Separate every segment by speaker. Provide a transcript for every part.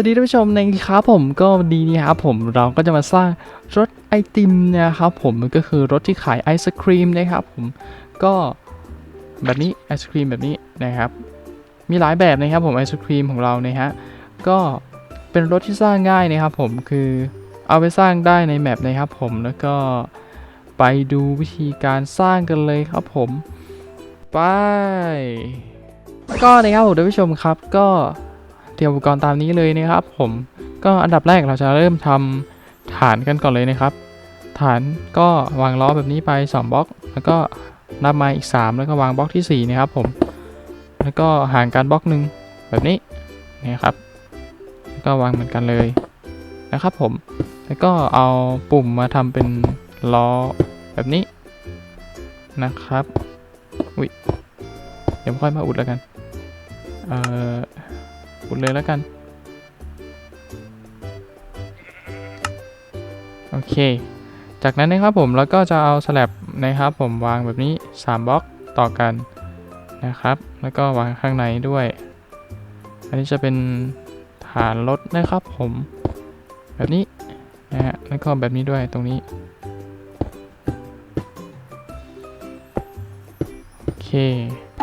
Speaker 1: วัสดีท่านผู้ชมนะครับผมก็วันนี้นะครับผมเราก็จะมาสร้างรถไอติมนะครับผมมันก็คือรถที่ขายไอศครีมนะครับผมก็แบบนี้ไอศครีมแบบนี้นะครับมีหลายแบบนะครับผมไอศครีมของเรานะฮะก็เป็นรถที่สร้างง่ายนะครับผมคือเอาไปสร้างได้ในแมปนะครับผมแล้วก็ไปดูวิธีการสร้างกันเลยครับผมไปก็นะครับผมท่านผู้ชมครับก็ เตรียมอุปกรณ์ตามนี้เลยนะครับ ผมก็อันดับแรกเราจะเริ่มทำฐานกันก่อนเลยนะครับ ฐานก็วางล้อแบบนี้ไป 2บล็อก แล้วก็นับมาอีก 3 แล้วก็วางบล็อกที่4นะครับผมแล้วก็ห่างกันบล็อกหนึ่งแบบนี้นะครับแล้วก็วางเหมือนกันเลยนะครับผมแล้วก็เอาปุ่มมาทำเป็นล้อแบบนี้นะครับอุ้ยเดี๋ยวค่อยมาอุดแล้วกันเอ่อ อุดเลยแล้วกัน โอเค จากนั้นนะครับผมแล้วก็จะเอาสลับนะครับผมวางแบบนี้ 3บล็อกต่อกันนะครับ แล้วก็วางข้างในด้วย อันนี้จะเป็นฐานรถนะครับผมแบบนี้นะฮะแล้วก็แบบนี้ด้วยตรงนี้โอเค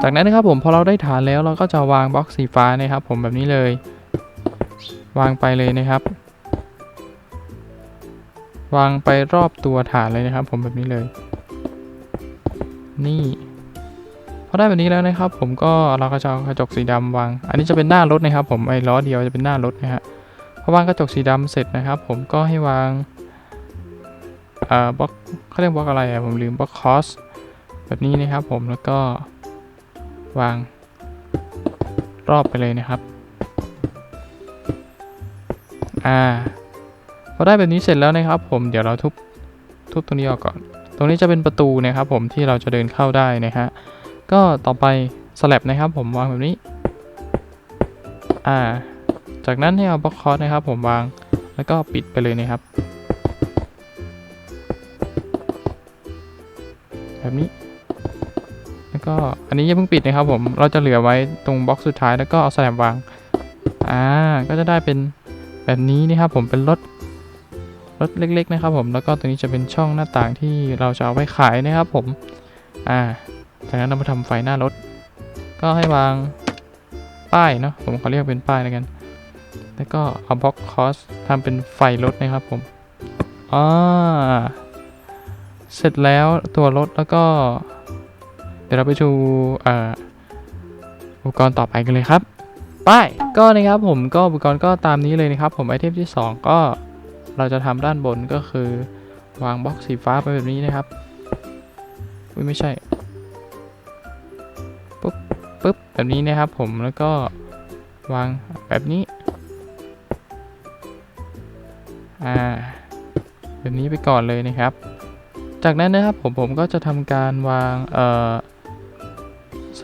Speaker 1: จากนั้นนะครับผมพอเราได้ฐานแล้วเราก็จะวางบล็อกสีฟ้านะครับ ผมแบบนี้เลย วางไปเลยนะครับ วางไปรอบตัวฐานเลยนะครับ ผมแบบนี้เลย นี่พอได้แบบนี้แล้วนะครับ ผมก็เราก็จะเอากระจกสีดำวาง อันนี้จะเป็นหน้ารถนะครับ ผมไอ้ล้อเดียวจะเป็นหน้ารถนะฮะพอวางกระจกสีดำเสร็จนะครับ ผมก็ให้วางเอ่อบล็อกเขาเรียกบล็อกอะไรอะผมลืมบล็อกคอสแบบนี้นะครับ ผมแล้วก็ วางรอบไปเลยนะครับ อ่าพอได้แบบนี้เสร็จแล้วนะครับ ผมเดี๋ยวเราทุบทุบตรงนี้ออกก่อน ตรงนี้จะเป็นประตูนะครับผมที่เราจะเดินเข้าได้นะฮะก็ต่อไปสลับนะครับ ผมวางแบบนี้ อ่า จากนั้นให้เอาบล็อกคอร์สนะครับ ผมวางแล้วก็ปิดไปเลยนะครับ แบบนี้ แล้วก็อันนี้อย่าเพิ่งปิดนะครับผมเราจะเหลือไว้ตรงบล็อกสุดท้ายแล้วก็เอาสแลบวางอ่าก็จะได้เป็นแบบนี้นะครับผมเป็นรถรถเล็ก ๆ นะครับ ผมแล้วก็ตรงนี้จะเป็นช่องหน้าต่างที่เราจะเอาไว้ขายนะครับผมอ่าจากนั้นเรามาทำไฟหน้ารถ ก็ให้วางป้ายเนาะผมขอเรียกเป็นป้ายแล้วกัน แล้วก็เอาบล็อกคอสทำเป็นไฟรถนะครับผมอ่าเสร็จแล้วตัวรถแล้วก็ เดี๋ยวเราไปดูอุปกรณ์ต่อไปกันเลยครับไปก็นะครับผมก็อุปกรณ์ก็ตามนี้เลยนะครับ ผมไอเทมที่ 2 ก็เราจะทำด้านบนก็คือ วางบล็อกสีฟ้าไปแบบนี้นะครับอุ้ยไม่ใช่ปุ๊บปุ๊บแบบนี้นะครับผมแล้วก็วางแบบนี้อ่าแบบนี้ไปก่อนเลยนะครับ จากนั้นนะครับผมผมก็จะทำการวางเอ่อ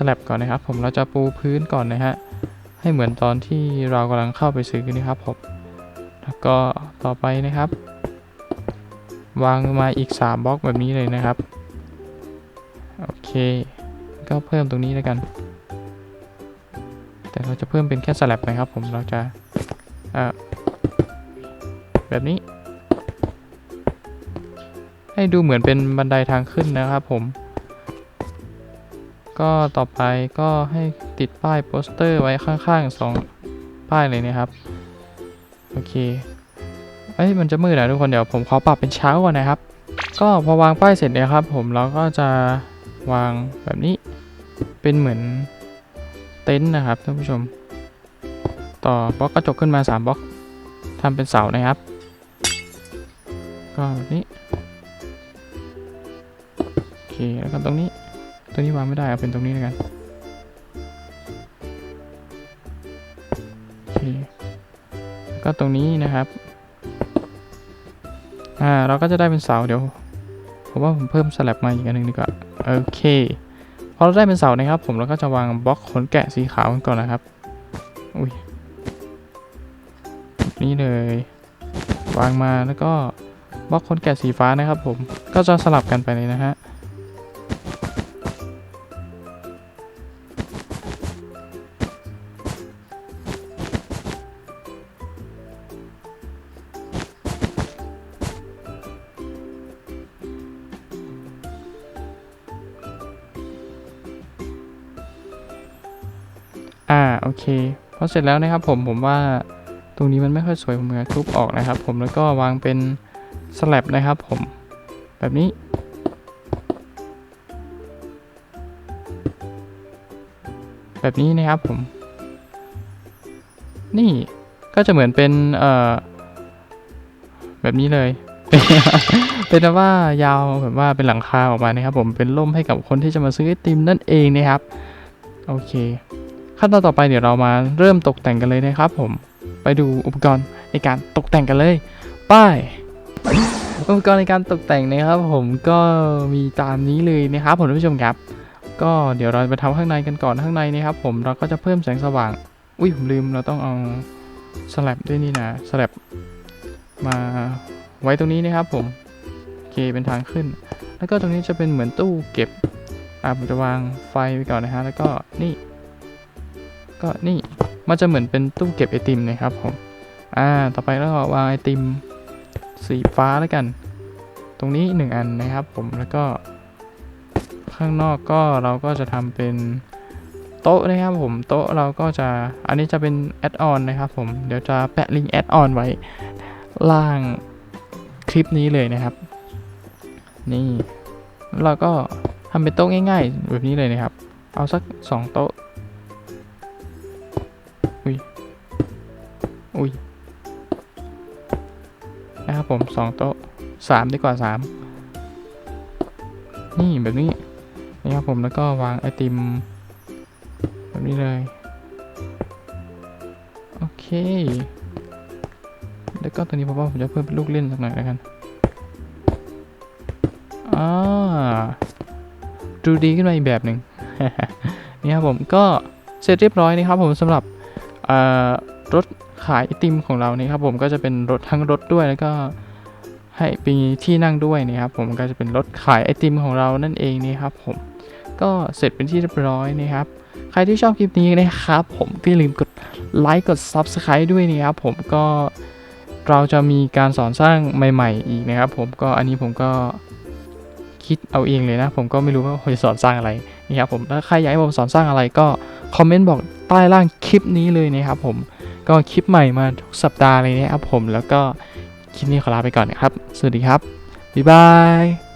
Speaker 1: สลับก่อนนะครับ ผมเราจะปูพื้นก่อนนะฮะให้เหมือนตอนที่เรากำลังเข้าไปซื้อนะครับผมแล้วก็ต่อไปนะครับ วางมาอีก 3บล็อกแบบนี้เลยนะครับโอเค ก็เพิ่มตรงนี้แล้วกัน แต่เราจะเพิ่มเป็นแค่สลับนะครับ ผมเราจะแบบนี้ ให้ดูเหมือนเป็นบันไดทางขึ้นนะครับผม ก็ต่อไปก็ให้ติดป้ายโปสเตอร์ไว้ข้างๆสองป้ายเลยนะครับ โอเคเอ้ยมันจะมืดนะทุกคนเดี๋ยวผมขอปรับเป็นเช้าก่อนนะครับ ก็พอวางป้ายเสร็จเนะครับ ผมเราก็จะวางแบบนี้เป็นเหมือนเต็นท์นะครับท่านผู้ชม ต่อบล็อกกระจกขึ้นมา 3บล็อกทำเป็นเสานะครับ ก็แบบนี้โอเคแล้วก็ตรงนี้ ตรงนี้วางไม่ได้เอาเป็นตรงนี้แล้วกันโอเคแล้วก็ตรงนี้นะครับ อ่าเราก็จะได้เป็นเสาเดี๋ยวผมว่าผมเพิ่มสลับมาอีกอันหนึ่งดีกว่าโอเคพอเราได้เป็นเสานะครับ ผมเราก็จะวางบล็อกขนแกะสีขาวกันก่อนนะครับอุ้ยนี่เลยวางมาแล้วก็บล็อกขนแกะสีฟ้านะครับ ผมก็จะสลับกันไปเลยนะฮะ โอเคพอเสร็จแล้วนะครับผมผมว่าตรงนี้มันไม่ค่อยสวยผมจะทุบออกนะครับ ผมแล้วก็วางเป็นสแลบนะครับ ผมแบบนี้ แบบนี้นะครับผม นี่ก็จะเหมือนเป็นเอ่อแบบนี้เลยเป็นว่ายาวแบบว่าเป็นหลังคาออกมานะครับ ผมเป็นร่มให้กับคนที่จะมาซื้อไอติมนั่นเองนะครับ โอเค ขั้นตอนต่อไปเดี๋ยวเรามาเริ่มตกแต่งกันเลยนะครับผมไปดูอุปกรณ์ในการตกแต่งกันเลยไป้ายอุปกรณ์ในการตกแต่งนะครับ ผมก็มีตามนี้เลยนะครับผมท่านผู้ชมครับ ก็เดี๋ยวเราไปทำข้างในกันก่อนข้างในนะครับ ผมเราก็จะเพิ่มแสงสว่างอุ้ยผมลืมเราต้องเอาสลับด้วยนี่นะสลับมาไว้ตรงนี้นะครับ ผมโอเคเป็นทางขึ้น แล้วก็ตรงนี้จะเป็นเหมือนตู้เก็บอ่าผมจะวางไฟไว้ก่อนนะฮะแล้วก็นี่ ก็นี่มันจะเหมือนเป็นตู้เก็บไอติมนะครับผม อ่า ต่อไปแล้วก็วางไอติมสีฟ้าแล้วกัน ตรงนี้หนึ่งอันนะครับผม แล้วก็ ข้างนอกก็เราก็จะทำเป็นโต๊ะนะครับผม โต๊ะเราก็จะ อันนี้จะเป็นแอดออนนะครับผม เดี๋ยวจะแปะลิงก์แอดออนไว้ล่างคลิปนี้เลยนะครับ นี่แล้วเราก็ทำเป็นโต๊ะง่าย ๆ แบบนี้เลยนะครับ เอาสักสองโต๊ะ ผมสองโต๊ะสามดีกว่าสามนี่แบบนี้นี่ครับผมแล้วก็วางไอติม แบบนี้เลย โอเค แล้วก็ตัวนี้ผมว่าผมจะเพิ่มเป็นลูกเล่นสักหน่อยแล้วกันอ่าดูดีขึ้นมาอีกแบบหนึ่งนี่ครับผมก็เสร็จเรียบร้อยนะครับผมสำหรับรถ ขายไอติมของเรานี่ครับผมก็จะเป็นรถทั้งรถด้วยแล้วก็ให้มีที่นั่งด้วยนะครับผมก็จะเป็นรถขายไอติมของเรานั่นเองนี่ครับผมก็เสร็จเป็นที่เรียบร้อยนะครับ ใครที่ชอบคลิปนี้นะครับผมก็อย่าลืมกดไลค์กด Subscribe ด้วยนะครับผมก็เราจะมีการสอนสร้างใหม่ ๆ อีกนะครับ ผมก็อันนี้ผมก็คิดเอาเองเลยนะ ผมก็ไม่รู้ว่าผมจะสอนสร้างอะไรนะครับผมถ้าใครอยากให้ผมสอนสร้างอะไรก็คอมเมนต์บอกใต้ล่างคลิปนี้เลยนะครับผม ก็คลิปใหม่มาทุกสัปดาห์เลยนะครับผมแล้วก็คลิปนี้ขอลาไปก่อนนะครับ สวัสดีครับ บ๊ายบาย